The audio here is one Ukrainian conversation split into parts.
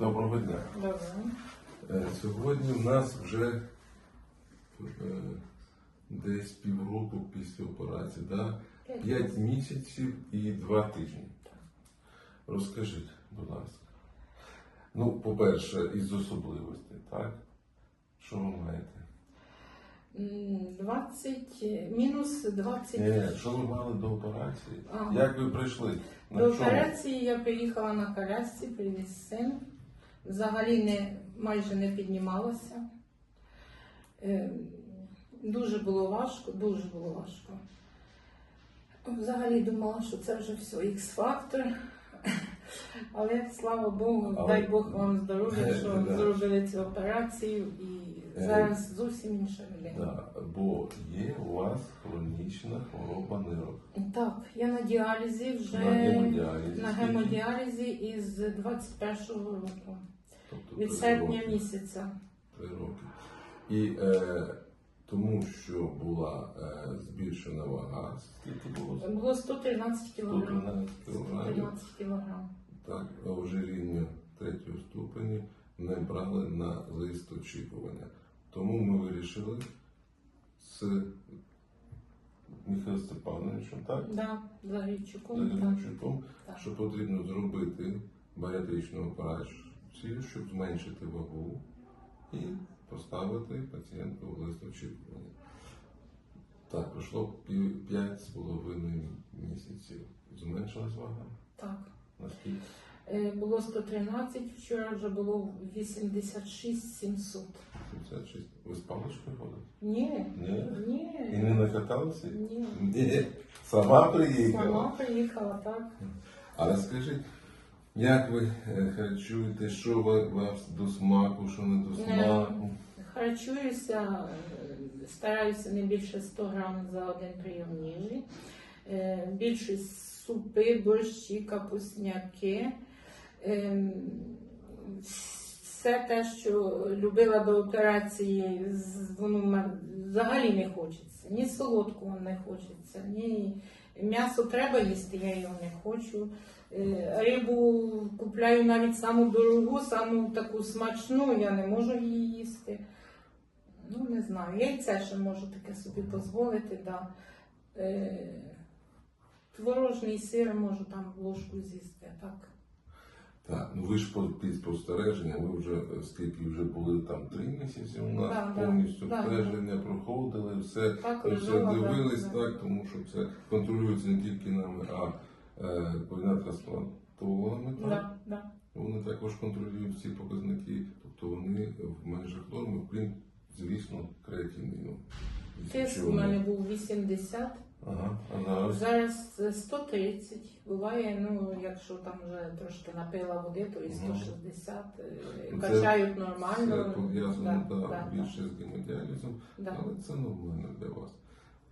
Доброго дня. Добре. Е, Сьогодні в нас вже е, десь півроку після операції, да? П'ять 5 місяців і 2 тижні. Розкажіть, будь ласка. Ну, по-перше, із особливостей, так? Що ви маєте? М, 20, мінус 20. Ні, що ви мали до операції? Ага. Як ви прийшли? На До чому? операції я приїхала на колясці, привіз син. Взагалі не, майже не піднімалася. Е, Дуже було важко, дуже було важко. Взагалі думала, що це вже все X-фактор. Але слава Богу, Але- дай Бог вам здоров'я, що Да. зробили цю операцію і Е, зараз зовсім інша людина. Да, бо є у вас хронічна хвороба нирок. Так, я на діалізі вже На гемодіалізі. на гемодіалізі із 21-го року, Тобто від три серпня роки. місяця. Три роки. І е, тому, що була е, збільшена вага, скільки було? Було 113 кг. 113 кілограмів. 113 кг. Так, ожиріння третього ступені не брали на лист очікування. Тому ми вирішили з Михайлом Степановичем, так? Да, Загрійчуком. Так, так. що потрібно зробити баріатричну операцію, щоб зменшити вагу і поставити пацієнту в лист очікування. Так, пройшло пів- п'ять з половиною місяців. Зменшилась вага? так. Наскільки? Е, Було 113, вчора вже було 86 700. 56. Ви з паличкою ходите? Ні, Ні. І не накаталися? ні. Ні. Сама приїхала. Сама приїхала, так. Але скажіть, як ви е, харчуєте, що ви вас до смаку, що не до смаку? Харчуюся, е, стараюся не більше 100 грам за один прийом їжі. Е, Більшість супи, борщі, капусняки. Ем, Все те, що любила до операції, воно взагалі не хочеться. Ні солодкого не хочеться, ні м'ясо треба їсти, я його не хочу. Е, Рибу купляю навіть саму дорогу, саму таку смачну, я не можу її їсти. Ну, не знаю. Яйце ще можу таке собі дозволити, да. Е, Творожний сир можу там ложку з'їсти, так. Ну ви ж під спостереженням, ви вже е, скільки вже були там три місяці у нас, Да, да, повністю да. обстеження проходили, все, Так, ви все да, дивились, да. так, тому що це контролюється не тільки нами, а е, координатор-трансплантологами, так? Да, да. Вони також контролюють всі показники, тобто вони в межах норми, крім, звісно, креатиніну. Тиск у мене був 80, Ага, а зараз зараз е, 130. Буває, ну, якщо там вже трошки напила води, то і 160. е, Ну, це Качають все нормально. пов'язано Да, да, да, да. більше з гемодіалізом, Да. але це нормально для вас.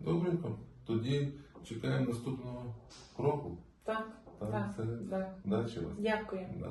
Добренько, тоді чекаємо наступного кроку. Так, Так, так, це да. дачі вас. Дякую. Да.